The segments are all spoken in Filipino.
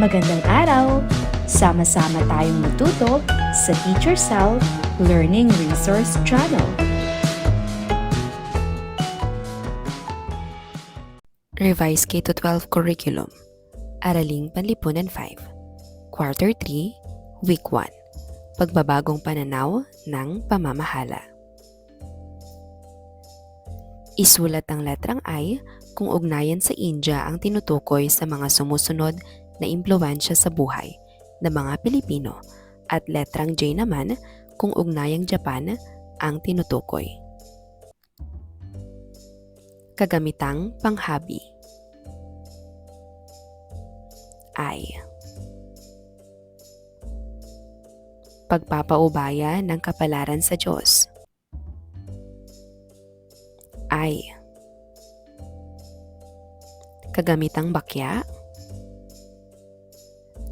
Magandang araw! Sama-sama tayong matuto sa Teacher Sal Learning Resource Channel. Revised K-12 Curriculum Araling Panlipunan 5 Quarter 3, Week 1 Pagbabagong pananaw ng pamamahala Isulat ang letrang I kung ugnayan sa India ang tinutukoy sa mga sumusunod na impluensya sa buhay ng mga Pilipino at letrang J naman kung ugnayang Japan ang tinutukoy. Kagamitang panghabi I. Pagpapaubaya ng kapalaran sa Diyos. I. Kagamitang bakya.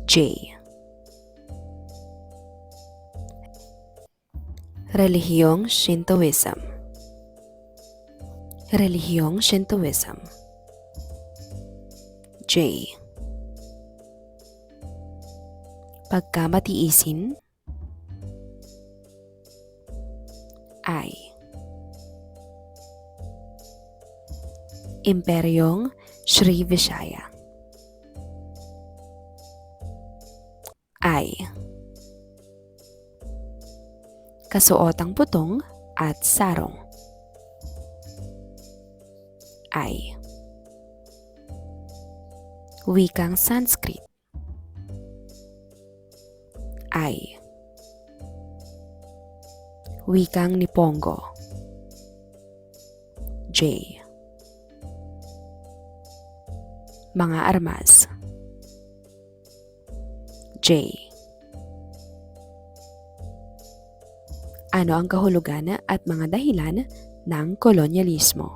J. Relihiyong Shintoism Relihiyong Shintoism J. Pagkamatiisin I. Imperyong Sri Vishaya I. Kasuotang putong at sarong I. Wikang Sanskrit I. Wikang Nipongo J. Mga armas Ano ang kahulugan at mga dahilan ng kolonyalismo?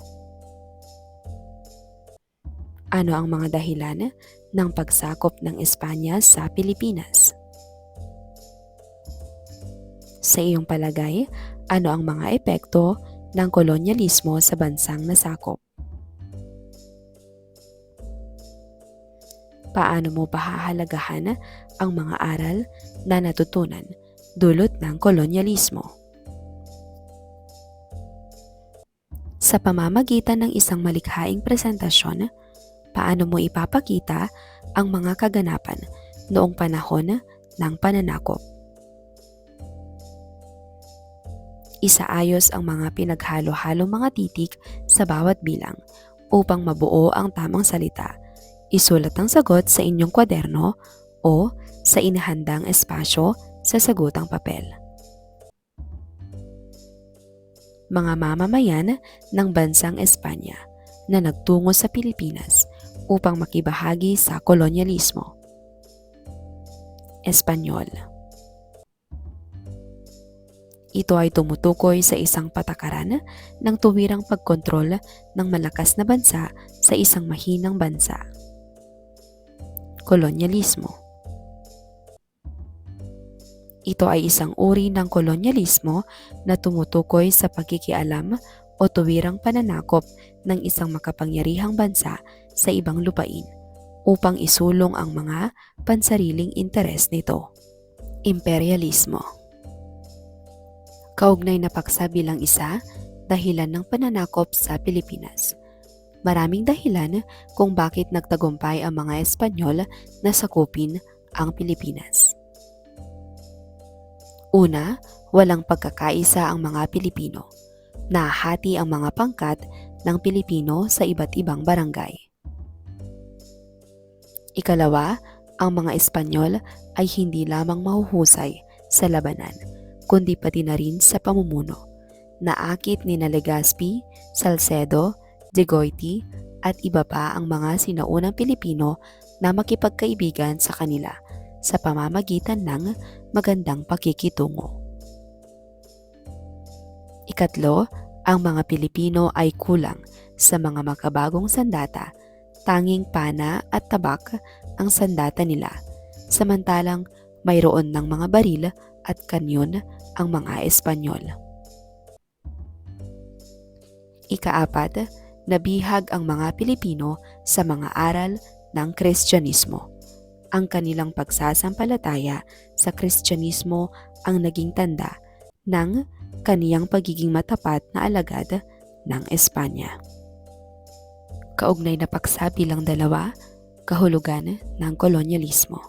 Ano ang mga dahilan ng pagsakop ng Espanya sa Pilipinas? Sa iyong palagay, ano ang mga epekto ng kolonyalismo sa bansang nasakop? Paano mo pahahalagahan ang mga aral na natutunan dulot ng kolonyalismo? Sa pamamagitan ng isang malikhaing presentasyon, paano mo ipapakita ang mga kaganapan noong panahon ng pananakop? Isaayos ang mga pinaghalo-halo mga titik sa bawat bilang upang mabuo ang tamang salita. Isulat ang sagot sa inyong kwaderno o sa inahandang espasyo sa sagutang papel. Mga mamamayan ng bansang Espanya na nagtungo sa Pilipinas upang makibahagi sa kolonyalismo. Espanyol Ito ay tumutukoy sa isang patakaran ng tuwirang pagkontrol ng malakas na bansa sa isang mahinang bansa. Kolonyalismo Ito ay isang uri ng kolonyalismo na tumutukoy sa pagkikialam o tuwirang pananakop ng isang makapangyarihang bansa sa ibang lupain upang isulong ang mga pansariling interes nito. Imperialismo Kaugnay na paksa bilang isa, dahilan ng pananakop sa Pilipinas. Maraming dahilan kung bakit nagtagumpay ang mga Espanyol na sakupin ang Pilipinas. Una, walang pagkakaisa ang mga Pilipino. Nahati ang mga pangkat ng Pilipino sa iba't ibang barangay. Ikalawa, ang mga Espanyol ay hindi lamang mahuhusay sa labanan, kundi pati na rin sa pamumuno. Naakit ni na Legazpi, Salcedo, De Goiti at iba pa ang mga sinaunang Pilipino na makipagkaibigan sa kanila sa pamamagitan ng magandang pakikitungo. Ikatlo, ang mga Pilipino ay kulang sa mga makabagong sandata, tanging pana at tabak ang sandata nila, samantalang mayroon ng mga baril at kanyon ang mga Espanyol. Ikaapat, nabihag ang mga Pilipino sa mga aral ng Kristyanismo. ang kanilang pagsasampalataya sa Kristyanismo ang naging tanda ng kaniyang pagiging matapat na alagad ng Espanya. Kaugnay na paksa bilang dalawa, kahulugan ng kolonyalismo.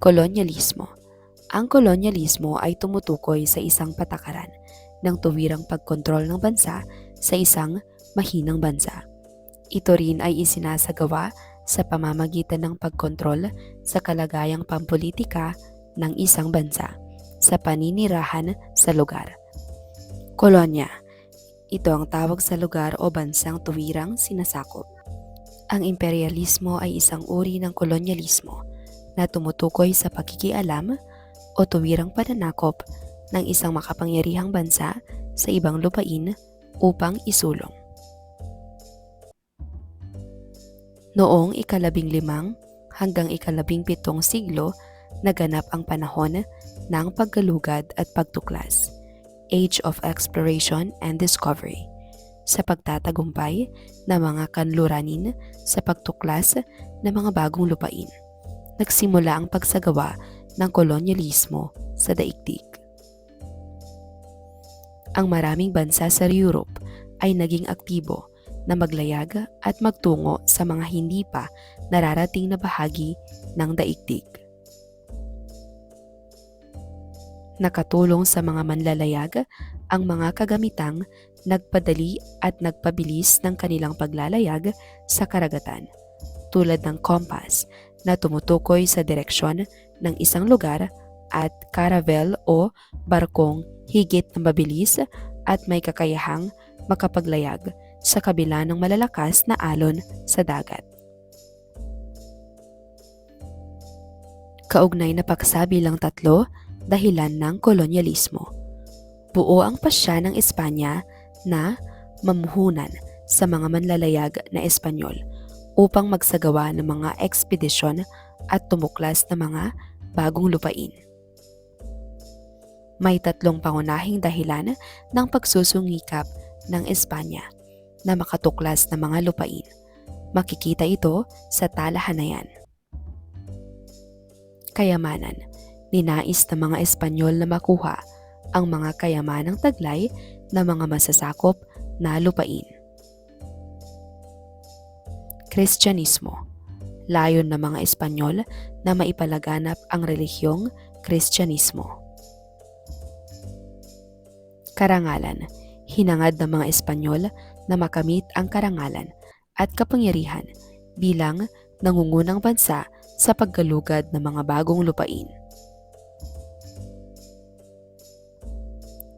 Kolonyalismo Ang kolonyalismo ay tumutukoy sa isang patakaran ng tuwirang pagkontrol ng bansa sa isang mahinang bansa. Ito rin ay isinasagawa sa pamamagitan ng pagkontrol sa kalagayang pampolitika ng isang bansa sa paninirahan sa lugar. Kolonya Ito ang tawag sa lugar o bansang tuwirang sinasakop. Ang imperialismo ay isang uri ng kolonyalismo na tumutukoy sa pakikialam o tuwirang pananakop ng isang makapangyarihang bansa sa ibang lupain upang isulong. Noong ikalabing limang hanggang ikalabing pitong siglo, naganap ang panahon ng paggalugad at pagtuklas, Age of Exploration and Discovery, sa pagtatagumpay ng mga kanluranin sa pagtuklas ng mga bagong lupain. Nagsimula ang pagsagawa ng kolonyalismo sa daigdig. Ang maraming bansa sa Europe ay naging aktibo na maglayag at magtungo sa mga hindi pa nararating na bahagi ng daigdig. Nakatulong sa mga manlalayag ang mga kagamitang nagpadali at nagpabilis ng kanilang paglalayag sa karagatan, tulad ng compass na tumutukoy sa direksyon ng isang lugar at caravel o barkong higit na mabilis at may kakayahang makapaglayag sa kabila ng malalakas na alon sa dagat. Kaugnay na paksa bilang tatlo, dahilan ng kolonyalismo. Buo ang pasya ng Espanya na mamuhunan sa mga manlalayag na Espanyol upang magsagawa ng mga ekspedisyon at tumuklas ng mga bagong lupain. May tatlong pangunahing dahilan ng pagsusungikap ng Espanya na makatuklas ng mga lupain. Makikita ito sa talahanayan. Kayamanan Ninais ng mga Espanyol na makuha ang mga kayamanang taglay ng mga masasakop na lupain. Kristyanismo Layon ng mga Espanyol na maipalaganap ang relihiyong Kristyanismo. Karangalan Hinangad ng mga Espanyol na makamit ang karangalan at kapangyarihan bilang nangungunang bansa sa paggalugad ng mga bagong lupain.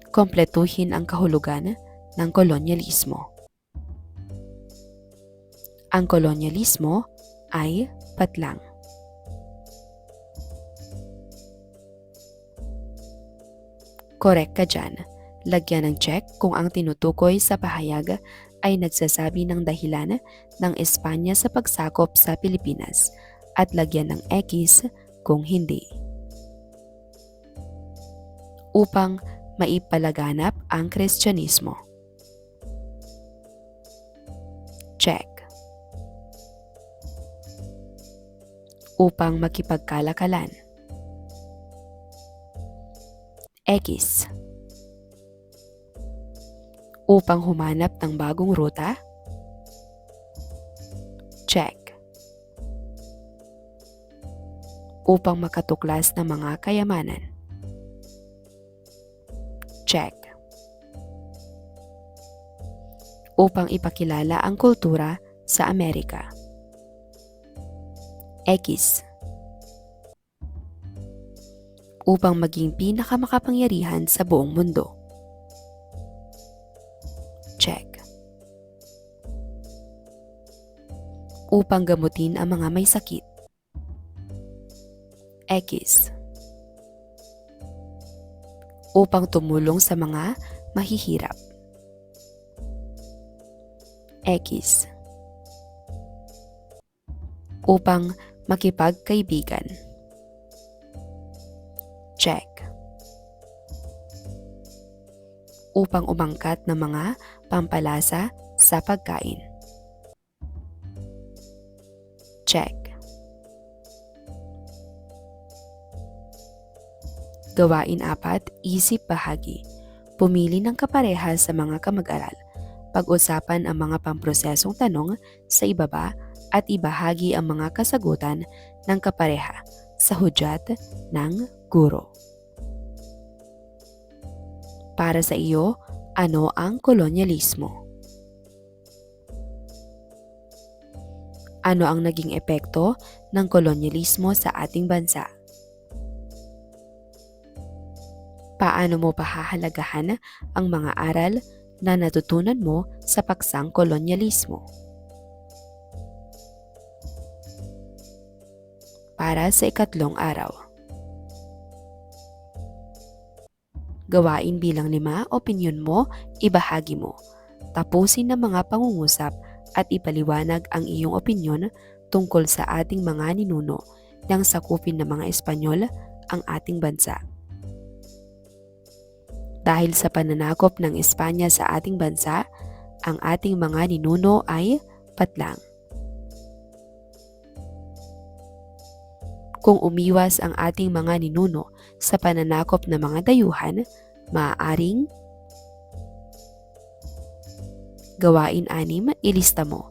Kompletuhin ang kahulugan ng kolonyalismo. Ang kolonyalismo ay patlang. Korek ka dyan. Lagyan ng check kung ang tinutukoy sa pahayag ay nagsasabi ng dahilan ng Espanya sa pagsakop sa Pilipinas at lagyan ng X kung hindi. Upang maipalaganap ang Kristyanismo. Check. Upang makipagkalakalan. X. Upang humanap ng bagong ruta. Check. Upang makatuklas ng mga kayamanan. Check. Upang ipakilala ang kultura sa Amerika. X. Upang maging pinakamakapangyarihan sa buong mundo. Upang gamutin ang mga may sakit. X upang tumulong sa mga mahihirap. X. Upang makipagkaibigan. Check. Upang umangkat ng mga pampalasa sa pagkain. Check. Gawain apat, isip bahagi. Pumili ng kapareha sa mga kamag-aral. Pag-usapan ang mga pamprosesong tanong sa ibaba at ibahagi ang mga kasagutan ng kapareha sa hudyat ng guro. Para sa iyo, ano ang kolonyalismo? Ano ang naging epekto ng kolonyalismo sa ating bansa? Paano mo pahahalagahan ang mga aral na natutunan mo sa paksang kolonyalismo? Para sa ikatlong araw. Gawain bilang lima, opinyon mo, ibahagi mo. Tapusin ng mga pangungusap at ipaliwanag ang iyong opinyon tungkol sa ating mga ninuno nang sakupin ng mga Espanyol ang ating bansa. Dahil sa pananakop ng Espanya sa ating bansa, ang ating mga ninuno ay patlang. Kung umiwas ang ating mga ninuno sa pananakop ng mga dayuhan, maaaring Gawain anim, ilista mo.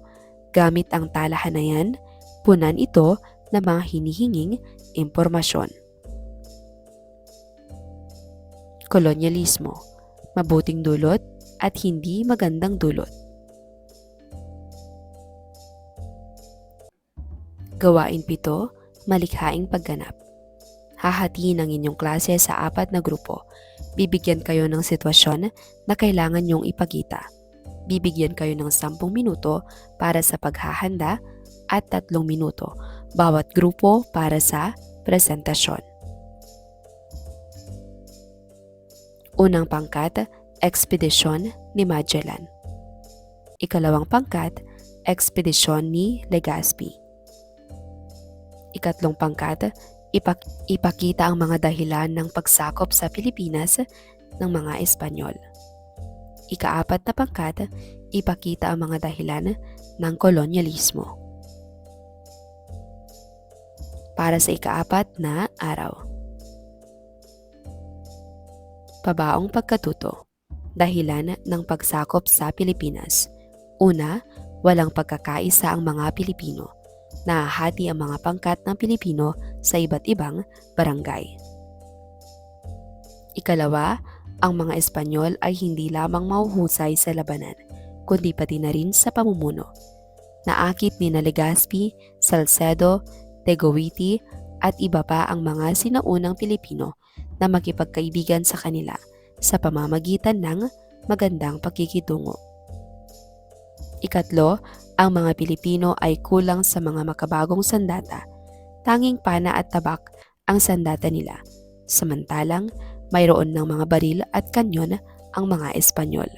Gamit ang talahan na yan, punan ito ng mga hinihinging impormasyon. Kolonyalismo, mabuting dulot at hindi magandang dulot. Gawain pito, malikhaing pagganap. Hahatiin ang inyong klase sa apat na grupo. Bibigyan kayo ng sitwasyon na kailangan nyong ipakita bibigyan kayo ng 10 minuto para sa paghahanda at 3 minuto bawat grupo para sa presentasyon. Unang pangkat, Ekspedisyon ni Magellan. Ikalawang pangkat, Ekspedisyon ni Legazpi. Ikatlong pangkat, ipak- ipakita ang mga dahilan ng pagsakop sa Pilipinas ng mga Espanyol. Ikaapat na pangkat, ipakita ang mga dahilan ng kolonyalismo. Para sa ikaapat na araw. Pabaong pagkatuto. Dahilan ng pagsakop sa Pilipinas. Una, walang pagkakaisa ang mga Pilipino. Nahahati ang mga pangkat ng Pilipino sa iba't ibang barangay. Ikalawa, ang mga Espanyol ay hindi lamang mahuhusay sa labanan, kundi pati na rin sa pamumuno. Naakit ni Legazpi, Salcedo, Tegoviti at iba pa ang mga sinaunang Pilipino na makipagkaibigan sa kanila sa pamamagitan ng magandang pakikitungo. Ikatlo, ang mga Pilipino ay kulang sa mga makabagong sandata. Tanging pana at tabak ang sandata nila. Samantalang, mayroon ng mga baril at kanyon ang mga Espanyol.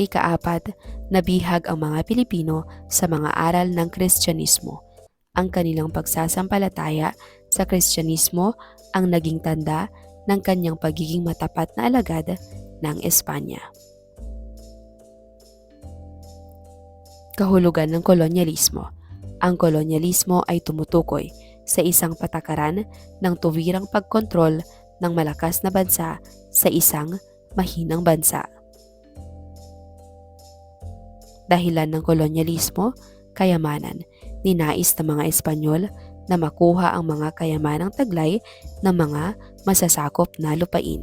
Ikaapat, nabihag ang mga Pilipino sa mga aral ng Kristyanismo. Ang kanilang pagsasampalataya sa Kristyanismo ang naging tanda ng kanyang pagiging matapat na alagad ng Espanya. Kahulugan ng kolonyalismo. Ang kolonyalismo ay tumutukoy sa isang patakaran ng tuwirang pagkontrol ng malakas na bansa sa isang mahinang bansa. Dahilan ng kolonyalismo, kayamanan, ninais ng mga Espanyol na makuha ang mga kayamanang taglay ng mga masasakop na lupain.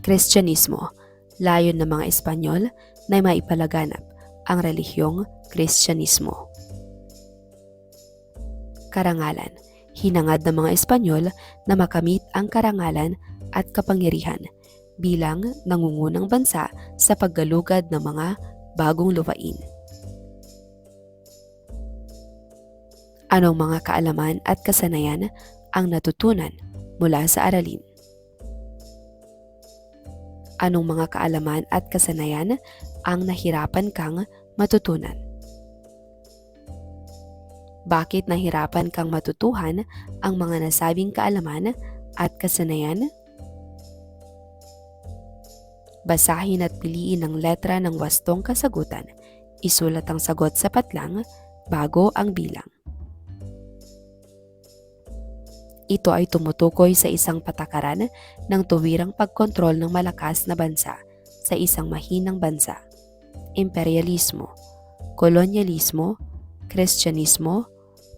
Kristyanismo, layon ng mga Espanyol na maipalaganap ang relihiyong Kristyanismo. Karangalan, hinangad ng mga Espanyol na makamit ang karangalan at kapangyarihan bilang nangungunang bansa sa paggalugad ng mga bagong lupain. Anong mga kaalaman at kasanayan ang natutunan mula sa aralin? Anong mga kaalaman at kasanayan ang nahirapan kang matutunan? Bakit nahirapan kang matutuhan ang mga nasabing kaalaman at kasanayan? Basahin at piliin ang letra ng wastong kasagutan. Isulat ang sagot sa patlang bago ang bilang. Ito ay tumutukoy sa isang patakaran ng tuwirang pagkontrol ng malakas na bansa sa isang mahinang bansa. Imperialismo, kolonyalismo, kristyanismo,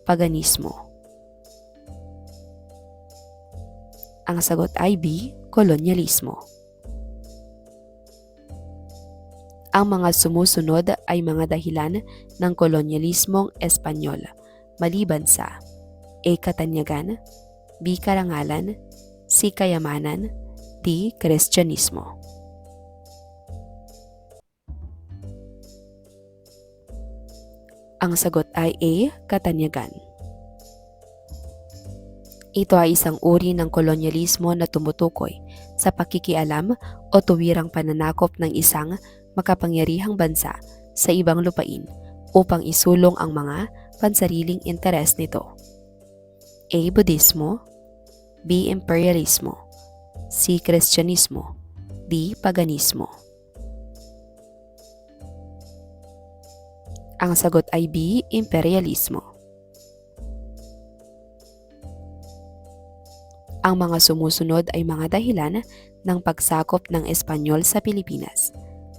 paganismo. Ang sagot ay B, kolonyalismo. Ang mga sumusunod ay mga dahilan ng kolonyalismong Espanyol, maliban sa A. Katanyagan, B. Karangalan, C. Kayamanan, D. Kristyanismo. Ang sagot ay A. Katanyagan. Ito ay isang uri ng kolonyalismo na tumutukoy sa pakikialam o tuwirang pananakop ng isang makapangyarihang bansa sa ibang lupain upang isulong ang mga pansariling interes nito. A. Budismo B. Imperialismo C. Kristyanismo D. Paganismo Ang sagot ay B. Imperialismo. Ang mga sumusunod ay mga dahilan ng pagsakop ng Espanyol sa Pilipinas,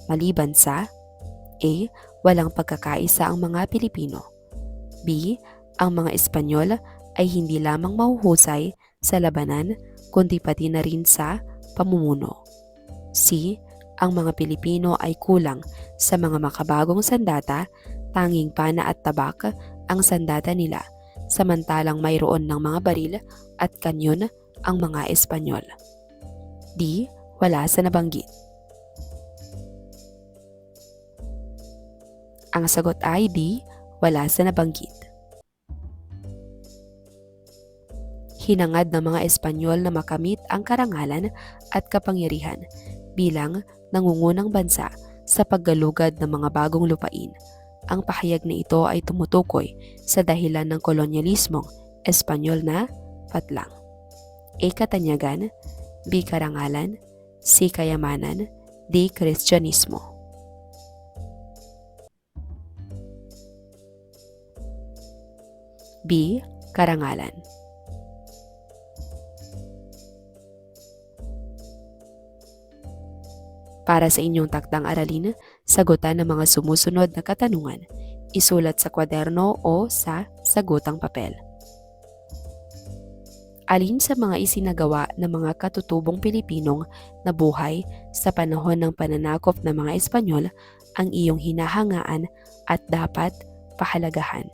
maliban sa A. Walang pagkakaisa ang mga Pilipino B. Ang mga Espanyol ay hindi lamang mahuhusay sa labanan kundi pati na rin sa pamumuno. C. Ang mga Pilipino ay kulang sa mga makabagong sandata, tanging pana at tabak ang sandata nila, samantalang mayroon ng mga baril at kanyon ang mga Espanyol. D. Wala sa nabanggit. Ang sagot ay D. Wala sa nabanggit. Hinangad ng mga Espanyol na makamit ang karangalan at kapangyarihan bilang nangungunang bansa sa paggalugad ng mga bagong lupain. Ang pahayag na ito ay tumutukoy sa dahilan ng kolonyalismong Espanyol na patlang. A. Katanyagan B. Karangalan C. Kayamanan D. Kristyanismo B. Karangalan Para sa inyong takdang aralin, sagutan ng mga sumusunod na katanungan. Isulat sa kwaderno o sa sagutang papel. Alin sa mga isinagawa ng mga katutubong Pilipinong na buhay sa panahon ng pananakop ng mga Espanyol ang iyong hinahangaan at dapat pahalagahan?